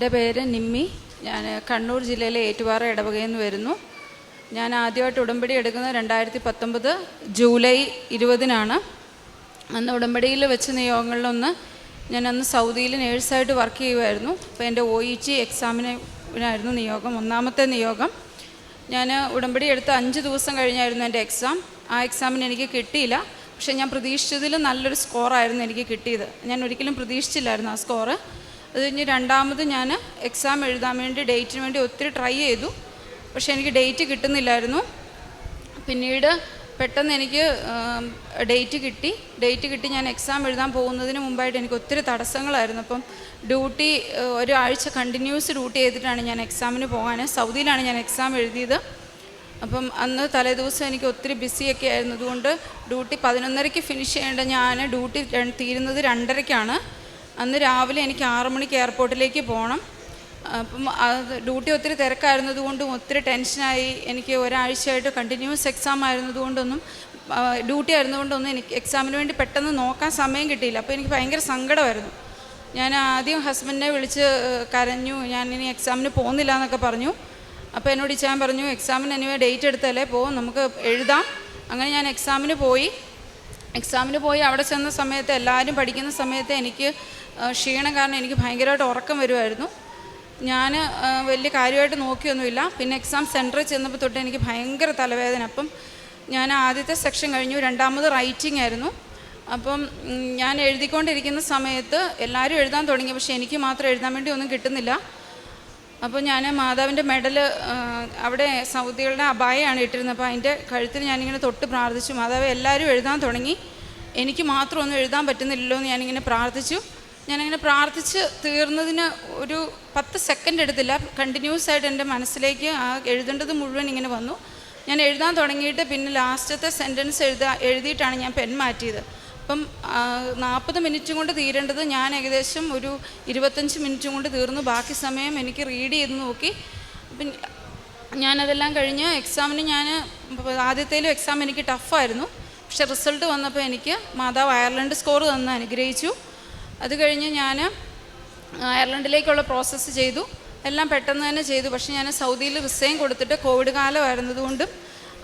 എന്റെ പേര് നിമ്മി. ഞാൻ കണ്ണൂർ ജില്ലയിലെ ഏറ്റുപാറ ഇടവകയിൽ നിന്ന് വരുന്നു. ഞാൻ ആദ്യമായിട്ട് ഉടമ്പടി എടുക്കുന്നത് രണ്ടായിരത്തി പത്തൊമ്പത് ജൂലൈ ഇരുപതിനാണ്. അന്ന് ഉടമ്പടിയിൽ വെച്ച നിയോഗങ്ങളിലൊന്ന് ഞാൻ അന്ന് സൗദിയിൽ നേഴ്സായിട്ട് വർക്ക് ചെയ്യുമായിരുന്നു. അപ്പോൾ എന്റെ ഒ ഇ ജി എക്സാമിനായിരുന്നു നിയോഗം ഒന്നാമത്തെ നിയോഗം. ഞാൻ ഉടമ്പടി എടുത്ത് അഞ്ച് ദിവസം കഴിഞ്ഞായിരുന്നു എന്റെ എക്സാം. ആ എക്സാമിന് എനിക്ക് കിട്ടിയില്ല. പക്ഷേ ഞാൻ പ്രതീക്ഷിച്ചതിൽ നല്ലൊരു സ്കോറായിരുന്നു എനിക്ക് കിട്ടിയത്. ഞാൻ ഒരിക്കലും പ്രതീക്ഷിച്ചില്ലായിരുന്നു ആ സ്കോറ്. അത് കഴിഞ്ഞ് രണ്ടാമത് ഞാൻ എക്സാം എഴുതാൻ വേണ്ടി ഡേറ്റിന് വേണ്ടി ഒത്തിരി ട്രൈ ചെയ്തു. പക്ഷേ എനിക്ക് ഡേറ്റ് കിട്ടുന്നില്ലായിരുന്നു. പിന്നീട് പെട്ടെന്ന് എനിക്ക് ഡേറ്റ് കിട്ടി. ഡേറ്റ് കിട്ടി ഞാൻ എക്സാം എഴുതാൻ പോകുന്നതിന് മുമ്പായിട്ട് എനിക്ക് ഒത്തിരി തടസ്സങ്ങളായിരുന്നു. അപ്പം ഡ്യൂട്ടി ഒരാഴ്ച കണ്ടിന്യൂസ് ഡ്യൂട്ടി ചെയ്തിട്ടാണ് ഞാൻ എക്സാമിന് പോകാൻ സൗദിയിലാണ് ഞാൻ എക്സാം എഴുതിയത്. അപ്പം അന്ന് തലേദിവസം എനിക്ക് ഒത്തിരി ബിസിയൊക്കെ ആയിരുന്നു. അതുകൊണ്ട് ഡ്യൂട്ടി പതിനൊന്നരയ്ക്ക് ഫിനിഷ് ചെയ്യേണ്ട ഞാൻ ഡ്യൂട്ടി തീരുന്നത് രണ്ടരയ്ക്കാണ്. അന്ന് രാവിലെ എനിക്ക് ആറ് മണിക്ക് എയർപോർട്ടിലേക്ക് പോകണം. അപ്പം ഡ്യൂട്ടി ഒത്തിരി തിരക്കായിരുന്നതുകൊണ്ടും ഒത്തിരി ടെൻഷനായി എനിക്ക് ഒരാഴ്ചയായിട്ട് കണ്ടിന്യൂസ് എക്സാം ആയിരുന്നതുകൊണ്ടൊന്നും ഡ്യൂട്ടി ആയിരുന്നതുകൊണ്ടൊന്നും എനിക്ക് എക്സാമിന് വേണ്ടി പെട്ടെന്ന് നോക്കാൻ സമയം കിട്ടിയില്ല. അപ്പോൾ എനിക്ക് ഭയങ്കര സങ്കടമായിരുന്നു. ഞാൻ ആദ്യം ഹസ്ബൻഡിനെ വിളിച്ച് കരഞ്ഞു. ഞാൻ ഇനി എക്സാമിന് പോകുന്നില്ല എന്നൊക്കെ പറഞ്ഞു. അപ്പോൾ എന്നോട് ഇച്ചാൻ പറഞ്ഞു എക്സാമിന് എനിവേ ഡേറ്റ് എടുത്തല്ലേ? പോകും നമുക്ക് എഴുതാം. അങ്ങനെ ഞാൻ എക്സാമിന് പോയി. എക്സാമിന് പോയി. അവിടെ ചെന്ന സമയത്ത് എല്ലാവരും പഠിക്കുന്ന സമയത്ത് എനിക്ക് ക്ഷീണം കാരണം എനിക്ക് ഭയങ്കരമായിട്ട് ഉറക്കം വരുമായിരുന്നു ഞാൻ വലിയ കാര്യമായിട്ട് നോക്കിയൊന്നുമില്ല. പിന്നെ എക്സാം സെന്ററിൽ ചെന്നപ്പോൾ തൊട്ട് എനിക്ക് ഭയങ്കര തലവേദന. അപ്പം ഞാൻ ആദ്യത്തെ സെക്ഷൻ കഴിഞ്ഞു രണ്ടാമത് റൈറ്റിംഗ് ആയിരുന്നു. അപ്പം ഞാൻ എഴുതിക്കൊണ്ടിരിക്കുന്ന സമയത്ത് എല്ലാവരും എഴുതാൻ തുടങ്ങി. പക്ഷേ എനിക്ക് മാത്രം എഴുതാൻ വേണ്ടി ഒന്നും കിട്ടുന്നില്ല. അപ്പോൾ ഞാൻ മാതാവിന്റെ മെഡൽ അവിടെ സൗദികളുടെ അബായയാണ് ഇട്ടിരുന്നത്. അപ്പോൾ അതിന്റെ കഴുത്തിൽ ഞാനിങ്ങനെ തൊട്ട് പ്രാർത്ഥിച്ചു. മാതാവ് എല്ലാവരും എഴുതാൻ തുടങ്ങി. എനിക്ക് മാത്രം ഒന്നും എഴുതാൻ പറ്റുന്നില്ലല്ലോ എന്ന് ഞാനിങ്ങനെ പ്രാർത്ഥിച്ചു. ഞാനിങ്ങനെ പ്രാർത്ഥിച്ച് തീർന്നതിന് ഒരു പത്ത് സെക്കൻഡ് എടുത്തില്ല. കണ്ടിന്യൂസ് ആയിട്ട് എന്റെ മനസ്സിലേക്ക് ആ എഴുതേണ്ടത് മുഴുവൻ ഇങ്ങനെ വന്നു. ഞാൻ എഴുതാൻ തുടങ്ങിയിട്ട് പിന്നെ ലാസ്റ്റത്തെ സെന്റൻസ് എഴുതാ എഴുതിയിട്ടാണ് ഞാൻ പെൻ മാറ്റിയത്. അപ്പം നാൽപ്പത് മിനിറ്റ് കൊണ്ട് തീരേണ്ടത് ഞാൻ ഏകദേശം ഒരു ഇരുപത്തഞ്ച് മിനിറ്റും കൊണ്ട് തീർന്നു. ബാക്കി സമയം എനിക്ക് റീഡ് ചെയ്ത് നോക്കി. അപ്പം ഞാനതെല്ലാം കഴിഞ്ഞ് എക്സാമിന് ഞാൻ ആദ്യത്തേലും എക്സാം എനിക്ക് ടഫായിരുന്നു പക്ഷെ റിസൾട്ട് വന്നപ്പോൾ എനിക്ക് മാതാവ് അയർലൻഡ് സ്കോർ തന്ന് അനുഗ്രഹിച്ചു. അത് കഴിഞ്ഞ് ഞാൻ അയർലൻഡിലേക്കുള്ള പ്രോസസ്സ് ചെയ്തു. എല്ലാം പെട്ടെന്ന് തന്നെ ചെയ്തു. പക്ഷേ ഞാൻ സൗദിയിൽ റിസൈൻ കൊടുത്തിട്ട് കോവിഡ് കാലമായിരുന്നതുകൊണ്ടും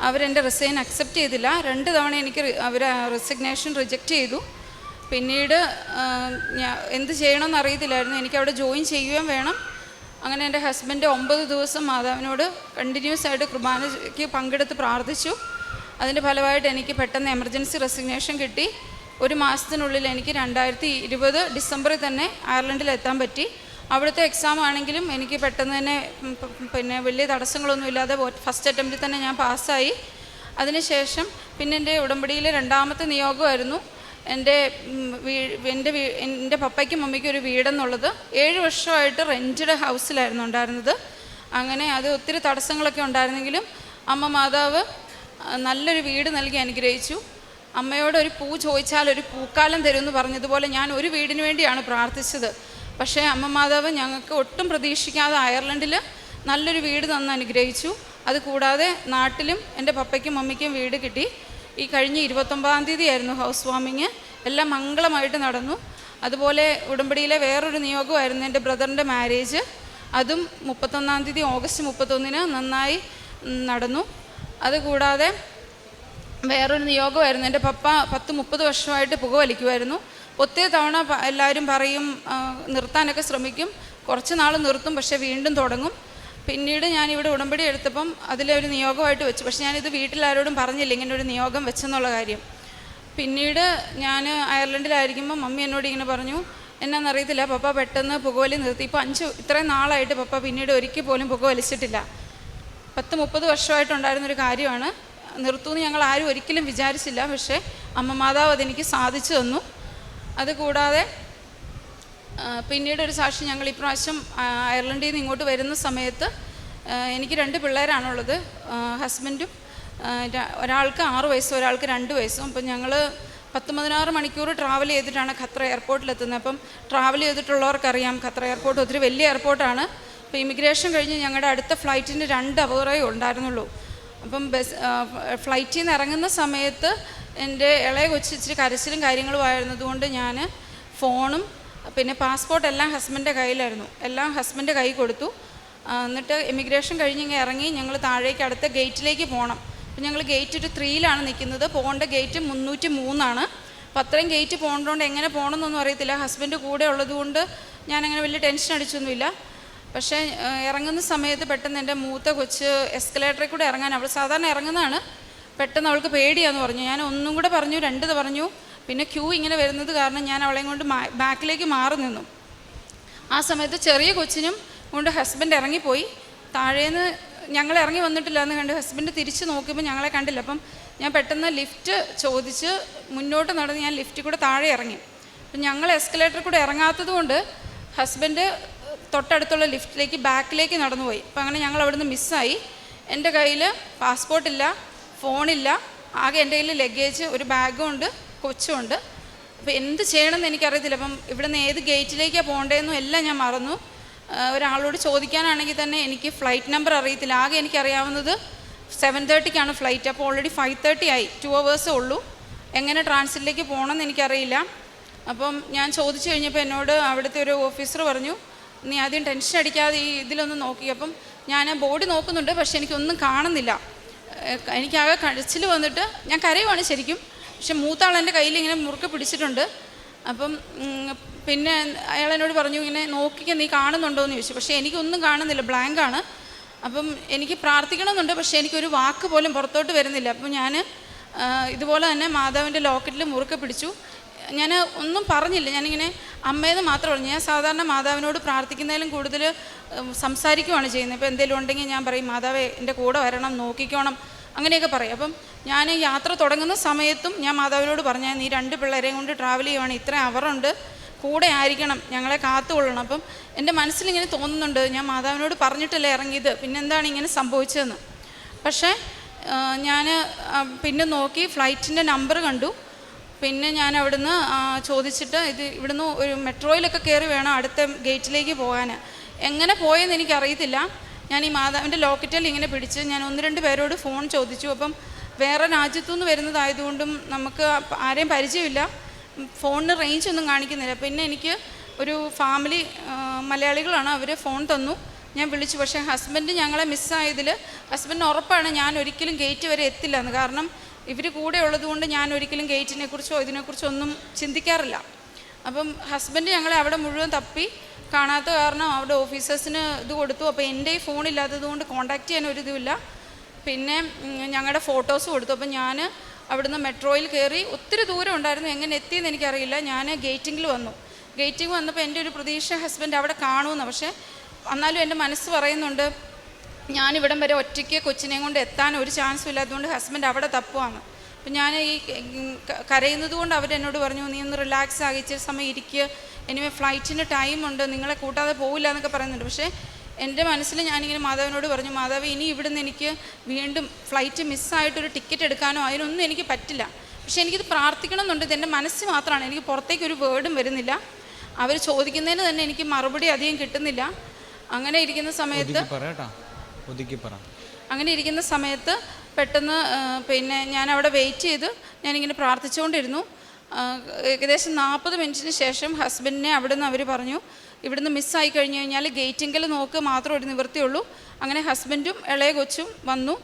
അവരെന്റെ റിസൈൻ അക്സെപ്റ്റ് ചെയ്തില്ല. രണ്ട് തവണ എനിക്ക് അവർ റെസിഗ്നേഷൻ റിജക്റ്റ് ചെയ്തു. പിന്നീട് ഞാൻ എന്ത് ചെയ്യണമെന്ന് അറിയത്തില്ലായിരുന്നു. എനിക്ക് അവിടെ ജോയിൻ ചെയ്യുകയും വേണം. അങ്ങനെ എന്റെ ഹസ്ബൻഡ് ഒമ്പത് ദിവസം മാതാവിനോട് കണ്ടിന്യൂസ് ആയിട്ട് കുർബാനയ്ക്ക് പങ്കെടുത്ത് പ്രാർത്ഥിച്ചു. അതിന്റെ ഫലമായിട്ട് എനിക്ക് പെട്ടെന്ന് എമർജൻസി റെസിഗ്നേഷൻ കിട്ടി. ഒരു മാസത്തിനുള്ളിൽ എനിക്ക് രണ്ടായിരത്തി ഇരുപത് ഡിസംബറിൽ തന്നെ അയർലൻഡിൽ എത്താൻ പറ്റി. അവിടുത്തെ എക്സാം ആണെങ്കിലും എനിക്ക് പെട്ടെന്ന് തന്നെ പിന്നെ വലിയ തടസ്സങ്ങളൊന്നും ഇല്ലാതെ ഫസ്റ്റ് അറ്റംപ്റ്റിൽ തന്നെ ഞാൻ പാസ്സായി. അതിനുശേഷം പിന്നെ എന്റെ ഉടമ്പടിയിലെ രണ്ടാമത്തെ നിയോഗമായിരുന്നു. എന്റെ വീ- എന്റെ എന്റെ പപ്പയ്ക്കും മമ്മിക്കും ഒരു വീടെന്നുള്ളത്. ഏഴ് വർഷമായിട്ട് റെന്റഡ് ഹൗസിലായിരുന്നു ഉണ്ടായിരുന്നത്. അങ്ങനെ അത് ഒത്തിരി തടസ്സങ്ങളൊക്കെ ഉണ്ടായിരുന്നെങ്കിലും അമ്മ മാതാവ് നല്ലൊരു വീട് നൽകി അനുഗ്രഹിച്ചു. അമ്മയോട് ഒരു പൂ ചോദിച്ചാൽ ഒരു പൂക്കാലം തരും എന്ന് പറഞ്ഞതുപോലെ ഞാൻ ഒരു വീടിന് വേണ്ടിയാണ് പ്രാർത്ഥിച്ചത്. പക്ഷേ അമ്മ മാതാവ് ഞങ്ങൾക്ക് ഒട്ടും പ്രതീക്ഷിക്കാതെ അയർലൻഡിൽ നല്ലൊരു വീട് തന്ന് അനുഗ്രഹിച്ചു. അതുകൂടാതെ നാട്ടിലും എന്റെ പപ്പയ്ക്കും മമ്മിക്കും വീട് കിട്ടി. ഈ കഴിഞ്ഞ ഇരുപത്തൊമ്പതാം തീയതി ആയിരുന്നു ഹൗസ് വാമിങ്. എല്ലാം മംഗളമായിട്ട് നടന്നു. അതുപോലെ ഉടമ്പടിയിലെ വേറൊരു നിയോഗമായിരുന്നു എന്റെ ബ്രദറിന്റെ മാരേജ്. അതും മുപ്പത്തൊന്നാം തീയതി ഓഗസ്റ്റ് മുപ്പത്തൊന്നിന് നന്നായി നടന്നു. അതുകൂടാതെ വേറൊരു നിയോഗമായിരുന്നു. എന്റെ പപ്പ പത്ത് മുപ്പത് വർഷമായിട്ട് പുകവലിക്കുമായിരുന്നു ഒത്തിരി തവണ എല്ലാവരും പറയും നിർത്താനൊക്കെ ശ്രമിക്കും. കുറച്ച് നാൾ നിർത്തും പക്ഷേ വീണ്ടും തുടങ്ങും. പിന്നീട് ഞാൻ ഇവിടെ ഉടമ്പടി എടുത്തപ്പം അതിലെ ഒരു നിയോഗമായിട്ട് വെച്ചു. പക്ഷേ ഞാനിത് വീട്ടിലാരോടും പറഞ്ഞില്ല ഇങ്ങനെ ഒരു നിയോഗം വെച്ചെന്നുള്ള കാര്യം. പിന്നീട് ഞാൻ അയർലൻഡിലായിരിക്കുമ്പോൾ മമ്മി എന്നോട് ഇങ്ങനെ പറഞ്ഞു എന്നാന്നറിയത്തില്ല പപ്പ പെട്ടെന്ന് പുകവലി നിർത്തി. ഇപ്പോൾ അഞ്ച് ഇത്രയും നാളായിട്ട് പപ്പ പിന്നീട് ഒരിക്കൽ പോലും പുക വലിച്ചിട്ടില്ല. പത്ത് മുപ്പത് വർഷമായിട്ടുണ്ടായിരുന്നൊരു കാര്യമാണ്. നിർത്തുമെന്ന് ഞങ്ങൾ ആരും ഒരിക്കലും വിചാരിച്ചില്ല. പക്ഷേ അമ്മ മാതാവ് അതെനിക്ക് സാധിച്ചു തന്നു. അതുകൂടാതെ പിന്നീട് ഒരു സാക്ഷി ഞങ്ങൾ ഇപ്രാവശ്യം അയർലൻഡിൽ നിന്ന് ഇങ്ങോട്ട് വരുന്ന സമയത്ത് എനിക്ക് രണ്ട് പിള്ളേരാണുള്ളത്. ഹസ്ബൻഡും ഒരാൾക്ക് ആറ് വയസ്സും ഒരാൾക്ക് രണ്ട് വയസ്സും. അപ്പം ഞങ്ങൾ പത്ത് പതിനാറ് മണിക്കൂർ ട്രാവൽ ചെയ്തിട്ടാണ് ഖത്ര എയർപോർട്ടിലെത്തുന്നത്. അപ്പം ട്രാവൽ ചെയ്തിട്ടുള്ളവർക്കറിയാം ഖത്ര എയർപോർട്ട് ഒത്തിരി വലിയ എയർപോർട്ടാണ്. അപ്പോൾ ഇമിഗ്രേഷൻ കഴിഞ്ഞ് ഞങ്ങളുടെ അടുത്ത ഫ്ലൈറ്റിന് രണ്ട് അവറേ ഉണ്ടായിരുന്നുള്ളൂ. അപ്പം ബസ് ഫ്ലൈറ്റിൽ നിന്ന് ഇറങ്ങുന്ന സമയത്ത് എന്റെ ഇളയ കൊച്ചു ഇച്ചിരി കരച്ചിലും കാര്യങ്ങളും ആയിരുന്നതുകൊണ്ട് ഞാൻ ഫോണും പിന്നെ പാസ്പോർട്ട് എല്ലാം ഹസ്ബൻഡിന്റെ കയ്യിലായിരുന്നു. എല്ലാം ഹസ്ബന്റെ കൈ കൊടുത്തു. എന്നിട്ട് ഇമിഗ്രേഷൻ കഴിഞ്ഞ് ഇങ്ങനെ ഇറങ്ങി ഞങ്ങൾ താഴേക്ക് അടുത്ത ഗേറ്റിലേക്ക് പോകണം അപ്പം ഞങ്ങൾ ഗേറ്റ് ഒരു ത്രീയിലാണ് നിൽക്കുന്നത് പോകേണ്ട ഗേറ്റ് മുന്നൂറ്റി മൂന്നാണ് അപ്പം അത്രയും ഗേറ്റ് പോകേണ്ടതുകൊണ്ട് എങ്ങനെ പോകണമെന്നൊന്നും അറിയത്തില്ല. ഹസ്ബൻഡ് കൂടെ ഉള്ളതുകൊണ്ട് ഞാനങ്ങനെ വലിയ ടെൻഷൻ അടിച്ചൊന്നുമില്ല. പക്ഷേ ഇറങ്ങുന്ന സമയത്ത് പെട്ടെന്ന് എന്റെ മൂത്ത കൊച്ച് എസ്കലേറ്ററിൽ കൂടെ ഇറങ്ങാൻ അവൾ സാധാരണ ഇറങ്ങുന്നതാണ്. പെട്ടെന്ന് അവൾക്ക് പേടിയാന്ന് പറഞ്ഞു. ഞാൻ ഒന്നും കൂടെ പറഞ്ഞു രണ്ടത് പറഞ്ഞു. പിന്നെ ക്യൂ ഇങ്ങനെ വരുന്നത് കാരണം ഞാൻ അവളെയും കൊണ്ട് ബാക്കിലേക്ക് മാറി നിന്നു. ആ സമയത്ത് ചെറിയ കൊച്ചിനും കൊണ്ട് ഹസ്ബൻഡ് ഇറങ്ങിപ്പോയി. താഴേന്ന് ഞങ്ങൾ ഇറങ്ങി വന്നിട്ടില്ല എന്ന് കണ്ട് ഹസ്ബൻഡ് തിരിച്ച് നോക്കിയപ്പോൾ ഞങ്ങളെ കണ്ടില്ല. അപ്പം ഞാൻ പെട്ടെന്ന് ലിഫ്റ്റ് ചോദിച്ച് മുന്നോട്ട് നടന്ന് ഞാൻ ലിഫ്റ്റിൽ കൂടെ താഴെ ഇറങ്ങി. അപ്പം ഞങ്ങൾ എസ്കലേറ്ററിൽ കൂടെ ഇറങ്ങാത്തത് കൊണ്ട് ഹസ്ബൻഡ് തൊട്ടടുത്തുള്ള ലിഫ്റ്റിലേക്ക് ബാക്കിലേക്ക് നടന്നുപോയി. അപ്പോൾ അങ്ങനെ ഞങ്ങൾ അവിടുന്ന് മിസ്സായി. എന്റെ കയ്യിൽ പാസ്പോർട്ടില്ല ഫോണില്ല ആകെ എന്റെ കയ്യിൽ ലഗേജ് ഒരു ബാഗും ഉണ്ട് കൊച്ചും ഉണ്ട് അപ്പോൾ എന്ത് ചെയ്യണമെന്ന് എനിക്കറിയത്തില്ല. അപ്പം ഇവിടുന്ന് ഏത് ഗേറ്റിലേക്കാണ് പോകേണ്ടതെന്നും എല്ലാം ഞാൻ മറന്നു. ഒരാളോട് ചോദിക്കാനാണെങ്കിൽ തന്നെ എനിക്ക് ഫ്ലൈറ്റ് നമ്പർ അറിയത്തില്ല. ആകെ എനിക്കറിയാവുന്നത് സെവൻ തേർട്ടിക്കാണ് ഫ്ലൈറ്റ്. അപ്പോൾ ഓൾറെഡി ഫൈവ് തേർട്ടി ആയി. ടു അവേഴ്സേ ഉള്ളൂ. എങ്ങനെ ട്രാൻസിറ്റിലേക്ക് പോകണമെന്ന് എനിക്കറിയില്ല. അപ്പം ഞാൻ ചോദിച്ചു കഴിഞ്ഞപ്പോൾ എന്നോട് അവിടുത്തെ ഒരു ഓഫീസർ പറഞ്ഞു നീ ആദ്യം ടെൻഷൻ അടിക്കാതെ ഈ ഇതിലൊന്ന് നോക്കി. അപ്പം ഞാൻ ബോഡി നോക്കുന്നുണ്ട് പക്ഷെ എനിക്കൊന്നും കാണുന്നില്ല. എനിക്കാകെ കഴിച്ചിൽ വന്നിട്ട് ഞാൻ കരയുവാണ് ശരിക്കും. പക്ഷെ മൂത്താൾ എന്റെ കയ്യിൽ ഇങ്ങനെ മുറുക്കെ പിടിച്ചിട്ടുണ്ട്. അപ്പം പിന്നെ അയാൾ എന്നോട് പറഞ്ഞു ഇങ്ങനെ നോക്കിക്ക നീ കാണുന്നുണ്ടോ? എന്ന് ചോദിച്ചു. പക്ഷേ എനിക്കൊന്നും കാണുന്നില്ല ബ്ലാങ്കാണ് അപ്പം എനിക്ക് പ്രാർത്ഥിക്കണമെന്നുണ്ട് പക്ഷേ എനിക്കൊരു വാക്ക് പോലും പുറത്തോട്ട് വരുന്നില്ല. അപ്പം ഞാൻ ഇതുപോലെ തന്നെ മാതാവിന്റെ ലോക്കറ്റിൽ മുറുക്കെ പിടിച്ചു. ഞാൻ ഒന്നും പറഞ്ഞില്ല. ഞാനിങ്ങനെ അമ്മയെന്ന് മാത്രം പറഞ്ഞു. ഞാൻ സാധാരണ മാതാവിനോട് പ്രാർത്ഥിക്കുന്നതിലും കൂടുതൽ സംസാരിക്കുകയാണ് ചെയ്യുന്നത്. ഇപ്പോൾ എന്തെങ്കിലും ഉണ്ടെങ്കിൽ ഞാൻ പറയും മാതാവേ എന്റെ കൂടെ വരണം നോക്കിക്കോണം. അങ്ങനെയൊക്കെ പറയും. അപ്പം ഞാൻ യാത്ര തുടങ്ങുന്ന സമയത്തും ഞാൻ മാതാവിനോട് പറഞ്ഞാൽ നീ രണ്ട് പിള്ളേരെയും കൊണ്ട് ട്രാവൽ ചെയ്യുവാണ്. ഇത്ര അവറുണ്ട് കൂടെ ആയിരിക്കണം. ഞങ്ങളെ കാത്തുകൊള്ളണം അപ്പം എന്റെ മനസ്സിലിങ്ങനെ തോന്നുന്നുണ്ട്. ഞാൻ മാതാവിനോട് പറഞ്ഞിട്ടല്ലേ ഇറങ്ങിയത്. പിന്നെന്താണ് ഇങ്ങനെ സംഭവിച്ചതെന്ന്. പക്ഷേ ഞാൻ പിന്നെ നോക്കി ഫ്ലൈറ്റിന്റെ നമ്പർ കണ്ടു. പിന്നെ ഞാൻ അവിടുന്ന് ചോദിച്ചിട്ട് ഇത് ഇവിടുന്ന് ഒരു മെട്രോയിലൊക്കെ കയറി വേണം അടുത്ത ഗേറ്റിലേക്ക് പോകാൻ എങ്ങനെ പോയെന്ന് എനിക്കറിയത്തില്ല. ഞാൻ ഈ മാതാവിന്റെ ലോക്കറ്റിൽ ഇങ്ങനെ പിടിച്ച് ഞാൻ ഒന്ന് രണ്ട് പേരോട് ഫോൺ ചോദിച്ചു. അപ്പം വേറെ രാജ്യത്തു നിന്ന് വരുന്നതായതുകൊണ്ടും നമുക്ക് ആരെയും പരിചയമില്ല. ഫോണിന് റേഞ്ച് ഒന്നും കാണിക്കുന്നില്ല. പിന്നെ എനിക്ക് ഒരു ഫാമിലി മലയാളികളാണ് അവർ ഫോൺ തന്നു. ഞാൻ വിളിച്ചു. പക്ഷേ ഹസ്ബൻഡ് ഞങ്ങളെ മിസ്സായതിൽ ഹസ്ബൻഡിന് ഉറപ്പാണ് ഞാൻ ഒരിക്കലും ഗേറ്റ് വരെ എത്തില്ല. എന്ന് കാരണം ഇവർ കൂടെ ഉള്ളതുകൊണ്ട് ഞാൻ ഒരിക്കലും ഗേറ്റിനെ കുറിച്ചോ ഇതിനെക്കുറിച്ചോ ഒന്നും ചിന്തിക്കാറില്ല. അപ്പം ഹസ്ബൻഡ് ഞങ്ങളെ അവിടെ മുഴുവൻ തപ്പി. കാണാത്ത കാരണം അവിടെ ഓഫീസേഴ്സിന് ഇത് കൊടുത്തു. അപ്പോൾ എന്റെ ഈ ഫോണില്ലാത്തത് കൊണ്ട് കോൺടാക്റ്റ് ചെയ്യാൻ ഒരു ഇതുമില്ല. പിന്നെ ഞങ്ങളുടെ ഫോട്ടോസ് കൊടുത്തു. അപ്പം ഞാൻ അവിടുന്ന് മെട്രോയിൽ കയറി ഒത്തിരി ദൂരം ഉണ്ടായിരുന്നു. എങ്ങനെ എത്തിയെന്ന് എനിക്കറിയില്ല. ഞാൻ ഗേറ്റിങ്ങിൽ വന്നു. ഗേറ്റിംഗ് വന്നപ്പോൾ എന്റെ ഒരു പ്രതീക്ഷ ഹസ്ബൻഡ് അവിടെ കാണുമെന്ന്. പക്ഷേ എന്നാലും എന്റെ മനസ്സ് പറയുന്നുണ്ട് ഞാനിവിടം വരെ ഒറ്റയ്ക്ക് കൊച്ചിനെയും കൊണ്ട് എത്താൻ ഒരു ചാൻസും അതുകൊണ്ട് ഹസ്ബൻഡ് അവിടെ തപ്പുവാണ്. അപ്പം ഞാൻ ഈ കരയുന്നത് കൊണ്ട് അവരെന്നോട് പറഞ്ഞു നീ ഒന്ന് റിലാക്സ് ആകി ഇച്ചിരി സമയം ഇരിക്കുക എനിവേ ഫ്ലൈറ്റിന് ടൈമുണ്ട് നിങ്ങളെ കൂട്ടാതെ പോവില്ല എന്നൊക്കെ പറയുന്നുണ്ട്. പക്ഷേ എന്റെ മനസ്സിൽ ഞാനിങ്ങനെ മാതാവിനോട് പറഞ്ഞു മാതാവ് ഇനി ഇവിടുന്ന് എനിക്ക് വീണ്ടും ഫ്ലൈറ്റ് മിസ്സായിട്ടൊരു ടിക്കറ്റ് എടുക്കാനോ അതിനൊന്നും എനിക്ക് പറ്റില്ല. പക്ഷേ എനിക്കിത് പ്രാർത്ഥിക്കണം എന്നുണ്ട് ഇത് എന്റെ മനസ്സ് മാത്രമാണ് എനിക്ക് പുറത്തേക്ക് ഒരു വേർഡും വരുന്നില്ല. അവർ ചോദിക്കുന്നതിന് തന്നെ എനിക്ക് മറുപടി അധികം കിട്ടുന്നില്ല. അങ്ങനെ ഇരിക്കുന്ന സമയത്ത് പറ. അങ്ങനെ ഇരിക്കുന്ന സമയത്ത് പെട്ടെന്ന് പിന്നെ ഞാൻ അവിടെ വെയിറ്റ് ചെയ്ത് ഞാനിങ്ങനെ പ്രാർത്ഥിച്ചുകൊണ്ടിരുന്നു. ഏകദേശം നാൽപ്പത് മിനിറ്റിന് ശേഷം ഹസ്ബൻഡിനെ അവിടെ നിന്ന് അവർ പറഞ്ഞു ഇവിടുന്ന് മിസ്സായി കഴിഞ്ഞു കഴിഞ്ഞാൽ ഗേറ്റിങ്കിൽ നോക്ക് മാത്രം ഒരു നിവൃത്തിയുള്ളൂ അങ്ങനെ ഹസ്ബൻഡും ഇളയ കൊച്ചും വന്നു.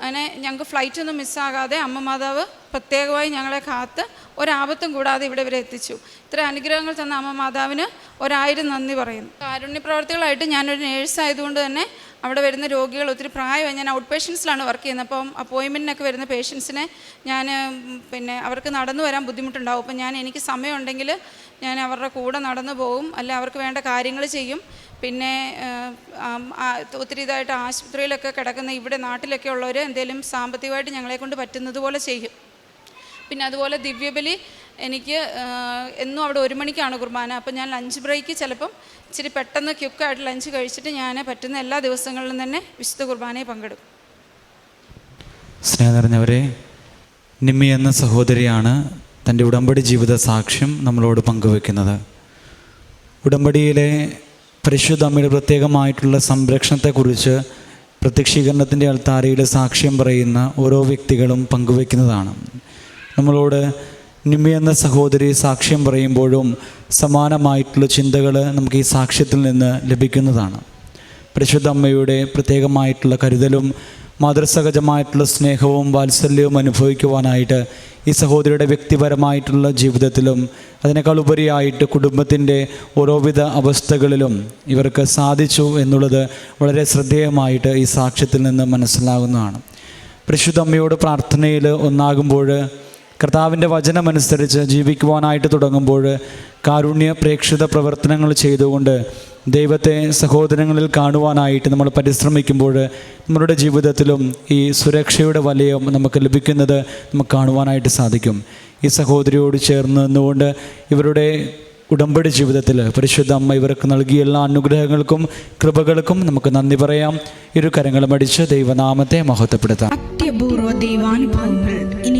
അങ്ങനെ ഞങ്ങൾക്ക് ഫ്ലൈറ്റ് ഒന്നും മിസ്സാകാതെ അമ്മ മാതാവ് പ്രത്യേകമായി ഞങ്ങളെ കാത്ത് ഒരാപത്തും കൂടാതെ ഇവിടെ വരെ എത്തിച്ചു. ഇത്ര അനുഗ്രഹങ്ങൾ തന്ന അമ്മ മാതാവിന് ഒരായിരം നന്ദി പറയുന്നു. കാരുണ്യ പ്രവർത്തികളായിട്ട് ഞാനൊരു നേഴ്സ് ആയതുകൊണ്ട് തന്നെ അവിടെ വരുന്ന രോഗികൾ ഒത്തിരി പ്രായമായി ഞാൻ ഔട്ട് പേഷ്യൻസിലാണ് വർക്ക് ചെയ്യുന്നത്. അപ്പം അപ്പോയിൻമെന്റിനൊക്കെ വരുന്ന പേഷ്യൻസിനെ ഞാൻ പിന്നെ അവർക്ക് നടന്നു വരാൻ ബുദ്ധിമുട്ടുണ്ടാവും. അപ്പം ഞാൻ എനിക്ക് സമയമുണ്ടെങ്കിൽ ഞാൻ അവരുടെ കൂടെ നടന്നു പോകും. അല്ല അവർക്ക് വേണ്ട കാര്യങ്ങൾ ചെയ്യും. പിന്നെ ഒത്തിരി ഇതായിട്ട് ആശുപത്രിയിലൊക്കെ കിടക്കുന്ന ഇവിടെ നാട്ടിലൊക്കെ ഉള്ളവർ എന്തെങ്കിലും സാമ്പത്തികമായിട്ട് ഞങ്ങളെ കൊണ്ട് പറ്റുന്നത് പോലെ ചെയ്യും. പിന്നെ അതുപോലെ ദിവ്യബലി എനിക്ക് എന്നും അവിടെ ഒരു മണിക്കാണ് കുർബാന. അപ്പം ഞാൻ ലഞ്ച് ബ്രേക്ക് ചിലപ്പം ഇച്ചിരി പെട്ടെന്ന് ക്യുക്കായിട്ട് ലഞ്ച് കഴിച്ചിട്ട് ഞാൻ പറ്റുന്ന എല്ലാ ദിവസങ്ങളിലും തന്നെ വിശുദ്ധ കുർബാനയെ പങ്കെടുക്കും. സ്നേഹം നിറഞ്ഞവരെ നിമ്മി എന്ന സഹോദരിയാണ് തന്റെ ഉടമ്പടി ജീവിത സാക്ഷ്യം നമ്മളോട് പങ്കുവെക്കുന്നത്. ഉടമ്പടിയിലെ പരിശുദ്ധ അമ്മയുടെ പ്രത്യേകമായിട്ടുള്ള സംരക്ഷണത്തെക്കുറിച്ച് പ്രത്യക്ഷീകരണത്തിന്റെ അൾത്താരയിൽ സാക്ഷ്യം പറയുന്ന ഓരോ വ്യക്തികളും പങ്കുവെക്കുന്നതാണ്. നമ്മളോട് നിമ്മി എന്ന സഹോദരി സാക്ഷ്യം പറയുമ്പോഴും സമാനമായിട്ടുള്ള ചിന്തകൾ നമുക്ക് ഈ സാക്ഷ്യത്തിൽ നിന്ന് ലഭിക്കുന്നതാണ്. പരിശുദ്ധ അമ്മയുടെ പ്രത്യേകമായിട്ടുള്ള കരുതലും മാതൃസഹജമായിട്ടുള്ള സ്നേഹവും വാത്സല്യവും അനുഭവിക്കുവാനായിട്ട് ഈ സഹോദരിയുടെ വ്യക്തിപരമായിട്ടുള്ള ജീവിതത്തിലും അതിനേക്കാൾ ഉപരിയായിട്ട് കുടുംബത്തിന്റെ ഓരോവിധ അവസ്ഥകളിലും ഇവർക്ക് സാധിച്ചു എന്നുള്ളത് വളരെ ശ്രദ്ധേയമായിട്ട് ഈ സാക്ഷ്യത്തിൽ നിന്ന് മനസ്സിലാകുന്നതാണ്. പരിശുദ്ധ അമ്മയോട് പ്രാർത്ഥനയിൽ ഒന്നാകുമ്പോൾ കർത്താവിന്റെ വചനമനുസരിച്ച് ജീവിക്കുവാനായിട്ട് തുടങ്ങുമ്പോൾ കാരുണ്യ പ്രേക്ഷിത പ്രവർത്തനങ്ങൾ ചെയ്തുകൊണ്ട് ദൈവത്തെ സഹോദരങ്ങളിൽ കാണുവാനായിട്ട് നമ്മൾ പരിശ്രമിക്കുമ്പോൾ നമ്മുടെ ജീവിതത്തിലും ഈ സുരക്ഷയുടെ വലയം നമുക്ക് ലഭിക്കുന്നത് നമുക്ക് കാണുവാനായിട്ട് സാധിക്കും. ഈ സഹോദരിയോട് ചേർന്ന് നിന്നുകൊണ്ട് ഇവരുടെ ഉടമ്പടി ജീവിതത്തിൽ പരിശുദ്ധ അമ്മ ഇവർക്ക് നൽകിയ എല്ലാ അനുഗ്രഹങ്ങൾക്കും കൃപകൾക്കും നമുക്ക് നന്ദി പറയാം. ഇരു കരങ്ങളും അടിച്ച് ദൈവനാമത്തെ മഹത്വപ്പെടുത്താം. അത്യപൂർവ ദൈവാനുഭവങ്ങൾ. ഇനി